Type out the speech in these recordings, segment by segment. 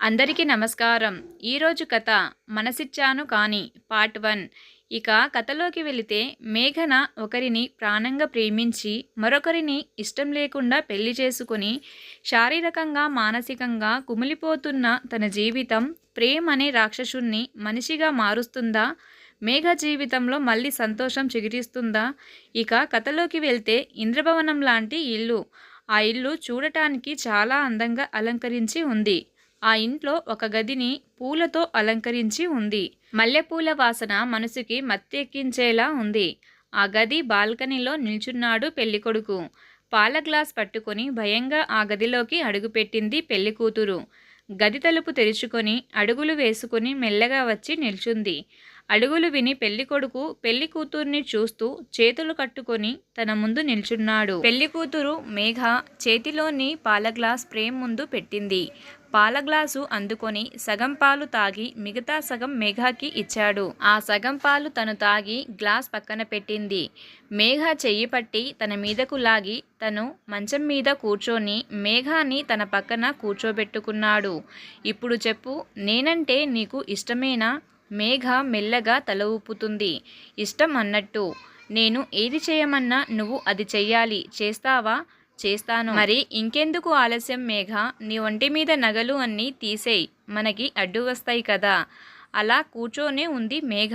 అందరికీ నమస్కారం. ఈరోజు కథ మనసిచ్చాను కానీ పార్ట్ వన్. ఇక కథలోకి వెళితే మేఘన ఒకరిని ప్రాణంగా ప్రేమించి మరొకరిని ఇష్టం లేకుండా పెళ్ళి చేసుకుని శారీరకంగా మానసికంగా కుమిలిపోతున్న తన జీవితం ప్రేమ్ అనే రాక్షసుణ్ణి మనిషిగా మారుస్తుందా? మేఘ జీవితంలో మళ్ళీ సంతోషం చిగురిస్తుందా? ఇక కథలోకి వెళ్తే ఇంద్రభవనం లాంటి ఇల్లు. ఆ ఇల్లు చూడటానికి చాలా అందంగా అలంకరించి ఉంది. ఆ ఇంట్లో ఒక గదిని పూలతో అలంకరించి ఉంది. మల్లెపూల వాసన మనసుకి మత్తెక్కించేలా ఉంది. ఆ గది బాల్కనీలో నిల్చున్నాడు పెళ్ళికొడుకు. పాల గ్లాస్ పట్టుకొని భయంగా ఆ గదిలోకి అడుగుపెట్టింది పెళ్ళి కూతురు గది తలుపు తెరుచుకొని అడుగులు వేసుకుని మెల్లగా వచ్చి నిల్చుంది. అడుగులు విని పెళ్ళికొడుకు పెళ్ళి కూతుర్ని చూస్తూ చేతులు కట్టుకొని తన ముందు నిల్చున్నాడు. పెళ్ళి కూతురు మేఘ చేతిలోని పాల గ్లాస్ ప్రేమ్ ముందు పెట్టింది. పాల గ్లాసు అందుకొని సగం పాలు తాగి మిగతా సగం మేఘాకి ఇచ్చాడు. ఆ సగం పాలు తను తాగి గ్లాస్ పక్కన పెట్టింది. మేఘ చెయ్యి పట్టి తన మీదకు లాగి తను మంచం మీద కూర్చొని మేఘాని తన పక్కన కూర్చోబెట్టుకున్నాడు. ఇప్పుడు చెప్పు నేనంటే నీకు ఇష్టమేనా? మేఘ మెల్లగా తల ఊపుతుంది. ఇష్టం అన్నట్టు. నేను ఏది చేయమన్నా నువ్వు అది చెయ్యాలి. చేస్తావా? చేస్తాను. మరి ఇంకెందుకు ఆలస్యం మేఘ? నీ ఒంటి మీద నగలు అన్నీ తీసేయి. మనకి అడ్డు వస్తాయి కదా. అలా కూర్చోనే ఉంది మేఘ.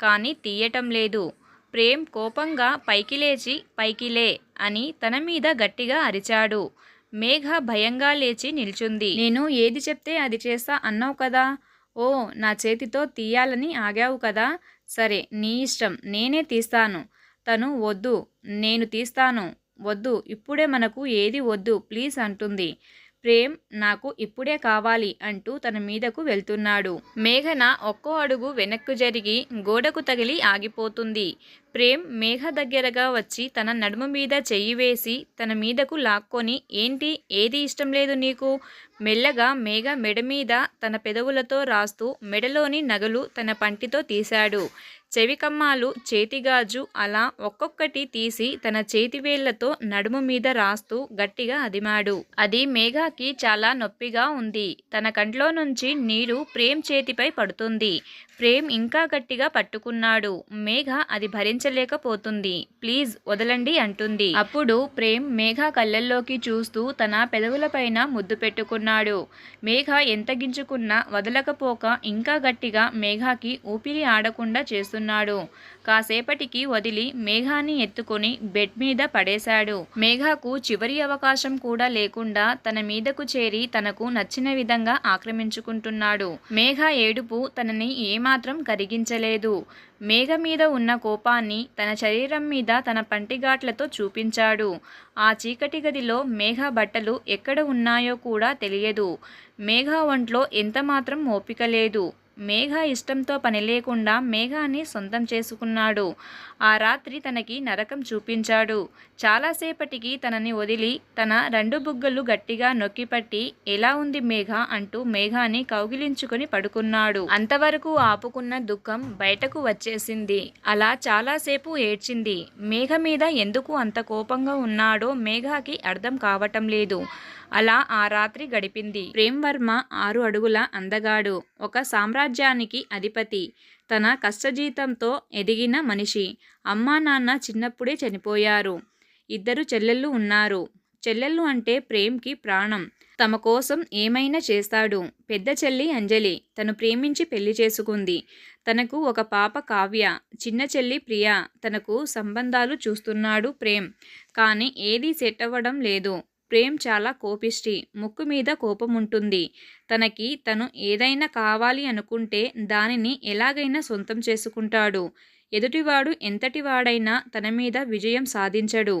కానీ తీయటం లేదు. ప్రేమ్ కోపంగా పైకి లేచి పైకిలే అని తన మీద గట్టిగా అరిచాడు. మేఘ భయంగా లేచి నిల్చుంది. నేను ఏది చెప్తే అది చేస్తా అన్నావు కదా? ఓ నా చేతితో తీయాలని ఆగావు కదా? సరే నీ ఇష్టం. నేనే తీస్తాను. తను వద్దు నేను తీస్తాను. వద్దు ఇప్పుడే మనకు ఏది వద్దు ప్లీజ్ అంటుంది. ప్రేమ్ నాకు ఇప్పుడే కావాలి అంటూ తన మీదకు వెళ్తున్నాడు. మేఘన ఒక్కో అడుగు వెనక్కు జరిగి గోడకు తగిలి ఆగిపోతుంది. ప్రేమ్ మేఘ దగ్గరగా వచ్చి తన నడుము మీద చెయ్యి వేసి తన మీదకు లాక్కొని ఏంటి ఏది ఇష్టం లేదు నీకు? మెల్లగా మేఘ మెడ మీద తన పెదవులతో రాస్తూ మెడలోని నగలు తన పంటితో తీశాడు. చెవికమ్మాలు చేతిగాజు అలా ఒక్కొక్కటి తీసి తన చేతివేళ్ళతో నడుము మీద రాస్తూ గట్టిగా అదిమాడు. అది మేఘాకి చాలా నొప్పిగా ఉంది. తన కంట్లో నుంచి నీరు ప్రేమ్ చేతిపై పడుతుంది. ప్రేమ్ ఇంకా గట్టిగా పట్టుకున్నాడు. మేఘ అది భరించలేకపోతుంది. ప్లీజ్ వదలండి అంటుంది. అప్పుడు ప్రేమ్ మేఘ కళ్ళల్లోకి చూస్తూ తన పెదవులపైన ముద్దు పెట్టుకున్నాడు. మేఘ ఎంత గింజుకున్నా వదలకపోక ఇంకా గట్టిగా మేఘాకి ఊపిరి ఆడకుండా చేస్తున్నాడు కాసేపటికి వదిలి మేఘాన్ని ఎత్తుకొని బెడ్ మీద పడేశాడు. మేఘాకు చివరి అవకాశం కూడా లేకుండా తన మీదకు చేరి తనకు నచ్చిన విధంగా ఆక్రమించుకుంటున్నాడు. మేఘ ఏడుపు తనని ఏమాత్రం కరిగించలేదు. మేఘ మీద ఉన్న కోపాన్ని తన శరీరం మీద తన పంటిగాట్లతో చూపించాడు. ఆ చీకటి గదిలో మేఘ బట్టలు ఎక్కడ ఉన్నాయో కూడా తెలియదు. మేఘ ఒంట్లో ఎంతమాత్రం ఓపిక లేదు. మేఘ ఇష్టంతో పని లేకుండా మేఘాన్ని సొంతం చేసుకున్నాడు. ఆ రాత్రి తనకి నరకం చూపించాడు. చాలాసేపటికి తనని వదిలి తన రెండు బుగ్గలు గట్టిగా నొక్కిపట్టి ఎలా ఉంది మేఘ? అంటూ మేఘాన్ని కౌగిలించుకొని పడుకున్నాడు. అంతవరకు ఆపుకున్న దుఃఖం బయటకు వచ్చేసింది. అలా చాలాసేపు ఏడ్చింది. మేఘ మీద ఎందుకు అంత కోపంగా ఉన్నాడో మేఘాకి అర్థం కావటం లేదు. అలా ఆ రాత్రి గడిపింది. ప్రేమ్ వర్మ ఆరు అడుగుల అందగాడు. ఒక సామ్రాజ్యానికి అధిపతి. తన కష్టజీతంతో ఎదిగిన మనిషి. అమ్మా నాన్న చిన్నప్పుడే చనిపోయారు. ఇద్దరు చెల్లెళ్ళు ఉన్నారు. చెల్లెళ్ళు అంటే ప్రేమ్కి ప్రాణం. తమ కోసం ఏమైనా చేస్తాడు. పెద్ద చెల్లి అంజలి తను ప్రేమించి పెళ్ళి చేసుకుంది. తనకు ఒక పాప కావ్య. చిన్న చెల్లి ప్రియ. తనకు సంబంధాలు చూస్తున్నాడు ప్రేమ్. కానీ ఏదీ సెట్ అవ్వడం లేదు. ప్రేమ్ చాలా కోపిష్టి. ముక్కు మీద కోపం ఉంటుంది తనకి తను ఏదైనా కావాలి అనుకుంటే దానిని ఎలాగైనా సొంతం చేసుకుంటాడు. ఎదుటివాడు ఎంతటివాడైనా తన మీద విజయం సాధించడు.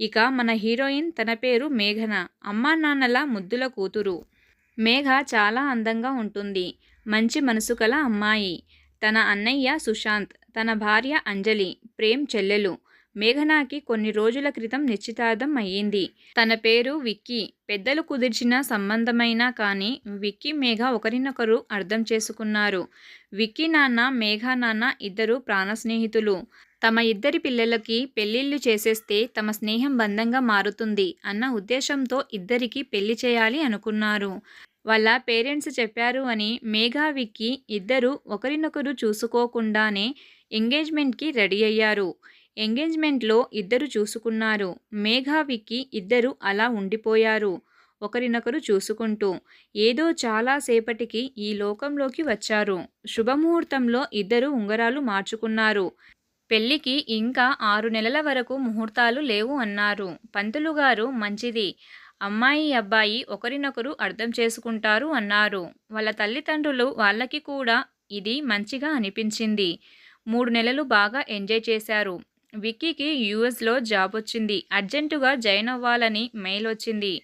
ఇక మన హీరోయిన్ తన పేరు మేఘన. అమ్మా నాన్నల ముద్దుల కూతురు. మేఘ చాలా అందంగా ఉంటుంది. మంచి మనసు కల అమ్మాయి. తన అన్నయ్య సుశాంత్. తన భార్య అంజలి. ప్రేమ్ చెల్లెలు. మేఘనాకి కొన్ని రోజుల క్రితం నిశ్చితార్థం అయ్యింది. తన పేరు విక్కీ. పెద్దలు కుదిర్చిన సంబంధమైనా కానీ విక్కీ మేఘ ఒకరినొకరు అర్థం చేసుకున్నారు. విక్కీ నాన్న మేఘ నాన్న ఇద్దరు ప్రాణ స్నేహితులు. తమ ఇద్దరి పిల్లలకి పెళ్ళిళ్ళు చేసేస్తే తమ స్నేహం బంధంగా మారుతుంది అన్న ఉద్దేశంతో ఇద్దరికి పెళ్ళి చేయాలి అనుకున్నారు. వాళ్ళ పేరెంట్స్ చెప్పారు అని మేఘా విక్కీ ఇద్దరు ఒకరినొకరు చూసుకోకుండానే ఎంగేజ్మెంట్కి రెడీ అయ్యారు. ఎంగేజ్మెంట్లో ఇద్దరు చూసుకున్నారు. మేఘా విక్కీ ఇద్దరు అలా ఉండిపోయారు. ఒకరినొకరు చూసుకుంటూ ఏదో చాలా సేపటికి ఈ లోకంలోకి వచ్చారు. శుభముహూర్తంలో ఇద్దరు ఉంగరాలు మార్చుకున్నారు. పెళ్ళికి ఇంకా ఆరు నెలల వరకు ముహూర్తాలు లేవు అన్నారు. పంతులు గారు మంచిది. అమ్మాయి అబ్బాయి ఒకరినొకరు అర్థం చేసుకుంటారు అన్నారు. వాళ్ళ తల్లిదండ్రులు వాళ్ళకి కూడా ఇది మంచిగా అనిపించింది. మూడు నెలలు బాగా ఎంజాయ్ చేశారు. విక్కీకి యూఎస్లో జాబ్ వచ్చింది. అర్జెంటుగా జాయిన్ అవ్వాలని మెయిల్ వచ్చింది.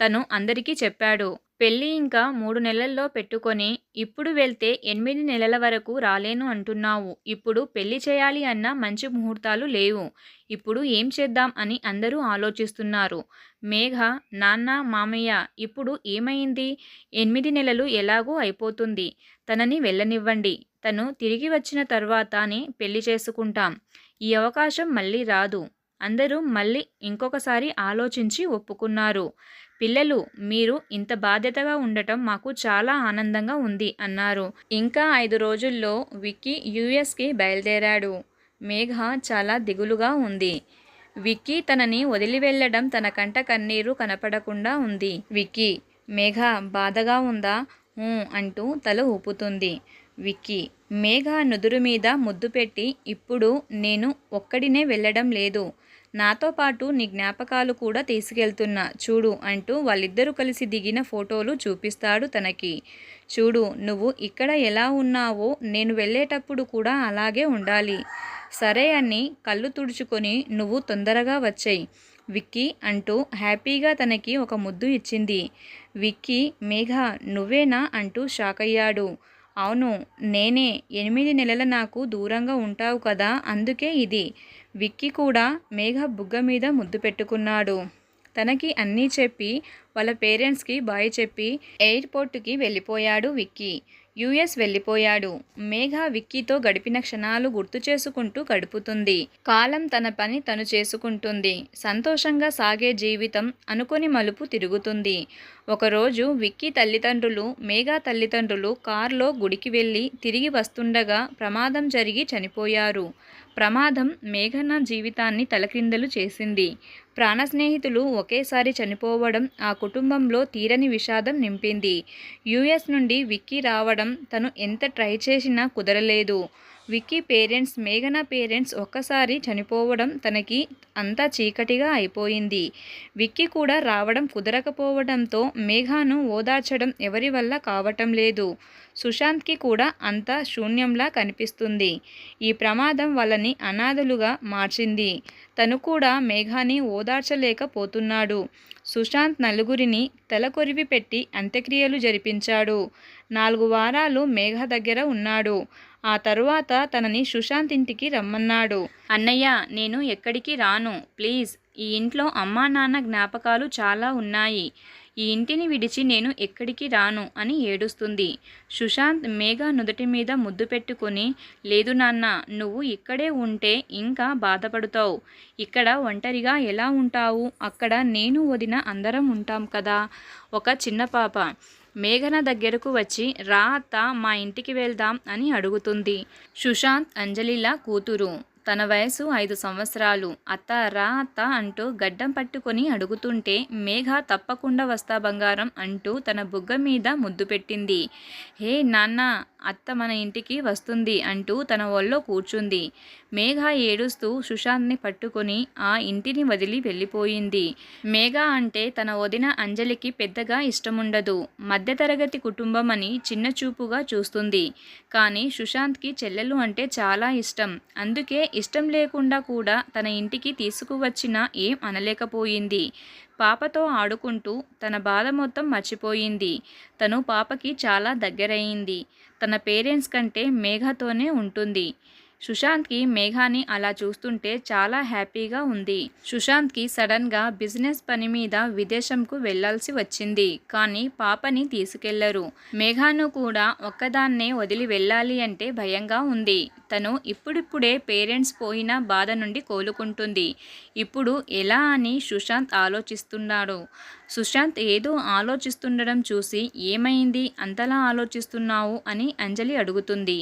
తను అందరికీ చెప్పాడు. పెళ్ళి ఇంకా మూడు నెలల్లో పెట్టుకొని ఇప్పుడు వెళ్తే ఎనిమిది నెలల వరకు రాలేను అంటున్నావు. ఇప్పుడు పెళ్ళి చేయాలి అన్న మంచి ముహూర్తాలు లేవు. ఇప్పుడు ఏం చేద్దాం అని అందరూ ఆలోచిస్తున్నారు. మేఘ నాన్న మామయ్య ఇప్పుడు ఏమైంది? ఎనిమిది నెలలు ఎలాగూ అయిపోతుంది. తనని వెళ్ళనివ్వండి. తను తిరిగి వచ్చిన తర్వాతనే పెళ్ళి చేసుకుంటాం. ఈ అవకాశం మళ్ళీ రాదు. అందరూ మళ్ళీ ఇంకొకసారి ఆలోచించి ఒప్పుకున్నారు. పిల్లలు మీరు ఇంత బాధ్యతగా ఉండటం మాకు చాలా ఆనందంగా ఉంది అన్నారు. ఇంకా ఐదు రోజుల్లో విక్కీ యుఎస్కి బయలుదేరాడు. మేఘ చాలా దిగులుగా ఉంది. విక్కీ తనని వదిలి వెళ్ళడం తన కంట కన్నీరు కనపడకుండా ఉంది. విక్కీ మేఘ బాధగా ఉందా? అంటూ తల ఊపుతుంది. విక్కీ మేఘ నుదురు మీద ముద్దు పెట్టి ఇప్పుడు నేను ఒక్కడినే వెళ్ళడం లేదు. నాతో పాటు నీ జ్ఞాపకాలు కూడా తీసుకెళ్తున్నా. చూడు అంటూ వాళ్ళిద్దరూ కలిసి దిగిన ఫోటోలు చూపిస్తాడు తనకి. చూడు నువ్వు ఇక్కడ ఎలా ఉన్నావో నేను వెళ్ళేటప్పుడు కూడా అలాగే ఉండాలి. సరే అని కళ్ళు తుడుచుకొని నువ్వు తొందరగా వచ్చాయి. విక్కీ అంటూ హ్యాపీగా తనకి ఒక ముద్దు ఇచ్చింది. విక్కీ మేఘ నువ్వేనా అంటూ షాక్ అయ్యాడు. అవును నేనే. ఎనిమిది నెలల నాకు దూరంగా ఉంటావు కదా అందుకే ఇది. విక్కీ కూడా మేఘ బుగ్గ మీద ముద్దు పెట్టుకున్నాడు. తనకి అన్నీ చెప్పి వాళ్ళ పేరెంట్స్కి బాయ్ చెప్పి ఎయిర్పోర్ట్కి వెళ్ళిపోయాడు విక్కీ. యుఎస్ వెళ్ళిపోయాడు. మేఘ విక్కీతో గడిపిన క్షణాలు గుర్తు చేసుకుంటూ గడుపుతుంది. కాలం తన పని తను చేసుకుంటుంది. సంతోషంగా సాగే జీవితం అనుకొని మలుపు తిరుగుతుంది. ఒకరోజు విక్కీ తల్లిదండ్రులు మేఘా తల్లిదండ్రులు కారులో గుడికి వెళ్ళి తిరిగి వస్తుండగా ప్రమాదం జరిగి చనిపోయారు. ప్రమాదం మేఘన జీవితాన్ని తలక్రిందలు చేసింది. ప్రాణ స్నేహితులు ఒకేసారి చనిపోవడం ఆ కుటుంబంలో తీరని విషాదం నింపింది. యుఎస్ నుండి విక్కీ రావడం తను ఎంత ట్రై చేసినా కుదరలేదు. విక్కీ పేరెంట్స్ మేఘన పేరెంట్స్ ఒక్కసారి చనిపోవడం తనకి అంతా చీకటిగా అయిపోయింది. విక్కీ కూడా రావడం కుదరకపోవడంతో మేఘాను ఓదార్చడం ఎవరి వల్ల కావటం లేదు. సుశాంత్కి కూడా అంతా శూన్యంలా కనిపిస్తుంది. ఈ ప్రమాదం వాళ్ళని అనాథలుగా మార్చింది. తను కూడా మేఘాని ఓదార్చలేకపోతున్నాడు. సుశాంత్ నలుగురిని తలకొరివి పెట్టి అంత్యక్రియలు జరిపించాడు. నాలుగు వారాలు మేఘ దగ్గర ఉన్నాడు. ఆ తరువాత తనని సుశాంత్ ఇంటికి రమ్మన్నాడు. అన్నయ్య నేను ఎక్కడికి రాను. ప్లీజ్ ఈ ఇంట్లో అమ్మా నాన్న జ్ఞాపకాలు చాలా ఉన్నాయి. ఈ ఇంటిని విడిచి నేను ఎక్కడికి రాను అని ఏడుస్తుంది. సుశాంత్ మేఘ నుదుటి మీద ముద్దు పెట్టుకొని లేదు నాన్న నువ్వు ఇక్కడే ఉంటే ఇంకా బాధపడుతావు. ఇక్కడ ఒంటరిగా ఎలా ఉంటావు? అక్కడ నేను వదిన అందరం ఉంటాం కదా? ఒక చిన్న పాప. మేఘన దగ్గరకు వచ్చి రా అత్త మా ఇంటికి వెళ్దాం అని అడుగుతుంది. సుశాంత్ అంజలిల కూతురు. తన వయసు ఐదు సంవత్సరాలు. అత్త రా అత్త అంటూ గడ్డం పట్టుకొని అడుగుతుంటే మేఘ తప్పకుండా వస్తా బంగారం అంటూ తన బుగ్గ మీద ముద్దు పెట్టింది. హే నాన్న అత్త మన ఇంటికి వస్తుంది అంటూ తన ఒళ్ళో కూర్చుంది. మేఘ ఏడుస్తూ సుశాంత్ని పట్టుకొని ఆ ఇంటిని వదిలి వెళ్ళిపోయింది. మేఘ అంటే తన వదిన అంజలికి పెద్దగా ఇష్టముండదు. మధ్యతరగతి కుటుంబం అని చిన్న చూపుగా చూస్తుంది. కానీ సుశాంత్కి చెల్లెలు అంటే చాలా ఇష్టం. అందుకే ఇష్టం లేకుండా కూడా తన ఇంటికి తీసుకువచ్చినా ఏం అనలేకపోయింది. పాపతో ఆడుకుంటూ తన బాధ మొత్తం మర్చిపోయింది. తను పాపకి చాలా దగ్గరయింది. తన పేరెంట్స్ కంటే మేఘతోనే ఉంటుంది. సుశాంత్కి మేఘాని అలా చూస్తుంటే చాలా హ్యాపీగా ఉంది. సుశాంత్కి సడన్గా బిజినెస్ పని మీద విదేశంకు వెళ్ళాల్సి వచ్చింది. కానీ పాపని తీసుకెళ్ళరు. మేఘాను కూడా ఒక్కదాన్నే వదిలి వెళ్ళాలి అంటే భయంగా ఉంది. తను ఇప్పుడిప్పుడే పేరెంట్స్ పోయిన బాధ నుండి కోలుకుంటుంది. ఇప్పుడు ఎలా అని సుశాంత్ ఆలోచిస్తున్నాడు. సుశాంత్ ఏదో ఆలోచిస్తుండడం చూసి ఏమైంది? అంతలా ఆలోచిస్తున్నావు? అని అంజలి అడుగుతుంది.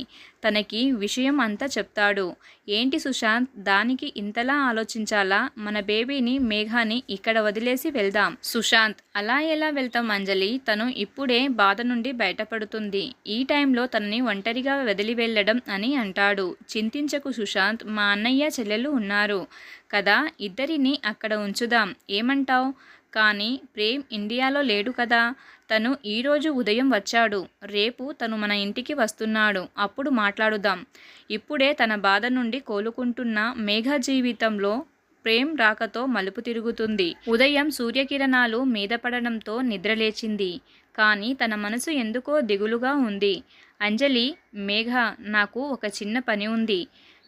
తనకి విషయం అంతా చెప్తాడు. ఏంటి సుశాంత్? దానికి ఇంతలా ఆలోచించాలా? మన బేబీని మేఘాని ఇక్కడ వదిలేసి వెళ్దాం. సుశాంత్ అలా ఎలా వెళ్తాం అంజలి? తను ఇప్పుడే బాధ నుండి బయటపడుతుంది. ఈ టైంలో తనని ఒంటరిగా వదిలి వెళ్ళడం అని అంటాడు. చింతించకు సుశాంత్. మా అన్నయ్య చెల్లెలు ఉన్నారు. కదా ఇద్దరిని అక్కడ ఉంచుదాం. ఏమంటావ్? కానీ ప్రేమ్ ఇండియాలో లేడు కదా. తను ఈరోజు ఉదయం వచ్చాడు. రేపు తను మన ఇంటికి వస్తున్నాడు. అప్పుడు మాట్లాడుదాం. ఇప్పుడే తన బాధ నుండి కోలుకుంటున్న మేఘ జీవితంలో ప్రేమ్ రాకతో మలుపు తిరుగుతుంది. ఉదయం సూర్యకిరణాలు మీద పడడంతో నిద్రలేచింది. కానీ తన మనసు ఎందుకో దిగులుగా ఉంది. అంజలి మేఘ నాకు ఒక చిన్న పని ఉంది.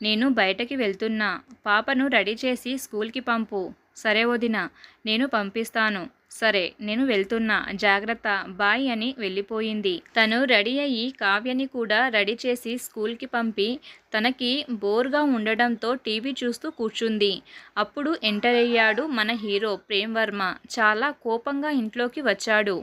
నేను బయటకి వెళ్తున్నా. పాపను రెడీ చేసి స్కూల్కి పంపు. సరే వదిన నేను పంపిస్తాను. సరే నేను వెళ్తున్నా. జాగ్రత్త బాయ్ అని వెళ్ళిపోయింది. తను రెడీ అయ్యి కావ్యని కూడా రెడీ చేసి స్కూల్కి పంపి తనకి బోర్గా ఉండడంతో టీవీ చూస్తూ కూర్చుంది. అప్పుడు ఎంటర్ అయ్యాడు మన హీరో ప్రేమ్ వర్మ. చాలా కోపంగా ఇంట్లోకి వచ్చాడు.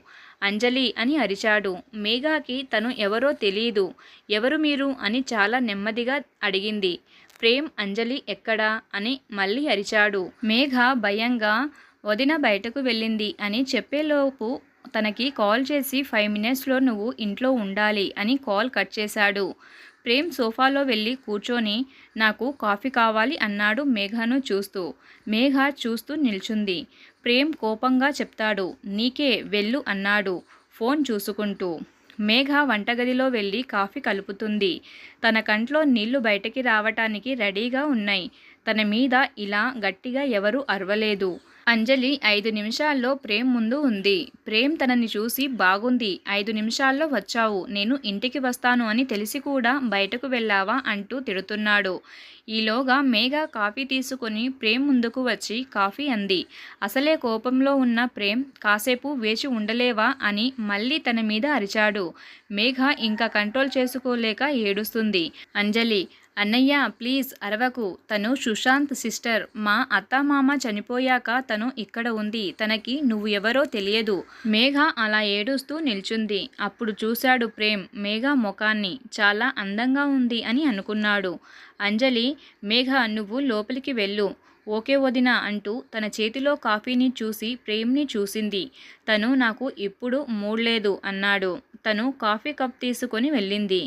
అంజలి అని అరిచాడు. మేఘాకి తను ఎవరో తెలియదు ఎవరు మీరు అని చాలా నెమ్మదిగా అడిగింది. ప్రేమ్ అంజలి ఎక్కడా? అని మళ్ళీ అరిచాడు. మేఘ భయంగా వదిన బయటకు వెళ్ళింది అని చెప్పేలోపు తనకి కాల్ చేసి ఫైవ్ మినిట్స్లో నువ్వు ఇంట్లో ఉండాలి అని కాల్ కట్ చేశాడు. ప్రేమ్ సోఫాలో వెళ్ళి కూర్చొని నాకు కాఫీ కావాలి అన్నాడు మేఘను చూస్తూ. మేఘ చూస్తూ నిల్చుంది. ప్రేమ్ కోపంగా చెప్తాడు. నీకే వెళ్ళు అన్నాడు. ఫోన్ చూసుకుంటూ. మేఘ వంటగదిలో వెళ్ళి కాఫీ కలుపుతుంది. తన కంట్లో నీళ్ళు బయటకి రావటానికి రెడీగా ఉన్నాయి. తన మీద ఇలా గట్టిగా ఎవరూ అరవలేదు. అంజలి ఐదు నిమిషాల్లో ప్రేమ్ ముందు ఉంది. ప్రేమ్ తనని చూసి బాగుంది. ఐదు నిమిషాల్లో వచ్చావు. నేను ఇంటికి వస్తాను అని తెలిసి కూడా బయటకు వెళ్ళావా అంటూ తిడుతున్నాడు. ఈలోగా మేఘ కాఫీ తీసుకుని ప్రేమ్ ముందుకు వచ్చి కాఫీ అంది. అసలే కోపంలో ఉన్న ప్రేమ్ కాసేపు వేచి ఉండలేవా? అని మళ్ళీ తన మీద అరిచాడు. మేఘ ఇంకా కంట్రోల్ చేసుకోలేక ఏడుస్తుంది. అంజలి అన్నయ్య ప్లీజ్ అరవకు. తను సుశాంత్ సిస్టర్. మా అత్తమామ చనిపోయాక తను ఇక్కడ ఉంది. తనకి నువ్వు ఎవరో తెలియదు. మేఘ అలా ఏడుస్తూ నిల్చుంది. అప్పుడు చూశాడు ప్రేమ్. మేఘ ముఖాన్ని చాలా అందంగా ఉంది అని అనుకున్నాడు. అంజలి మేఘ నువ్వు లోపలికి వెళ్ళు. ఓకే వదిన అంటూ తన చేతిలో కాఫీని చూసి ప్రేమ్ని చూసింది. తను నాకు ఇప్పుడు మూడ్లేదు అన్నాడు. తను కాఫీ కప్ తీసుకొని వెళ్ళింది.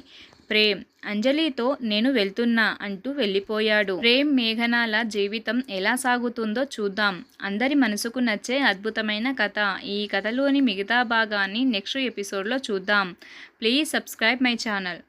ప్రేమ్ అంజలితో నేను వెళ్తున్నా అంటూ వెళ్ళిపోయాడు. ప్రేమ్ మేఘనాల జీవితం ఎలా సాగుతుందో చూద్దాం. అందరి మనసుకు నచ్చే అద్భుతమైన కథ. ఈ కథలోని మిగతా భాగాన్ని నెక్స్ట్ ఎపిసోడ్లో చూద్దాం. Please subscribe my channel.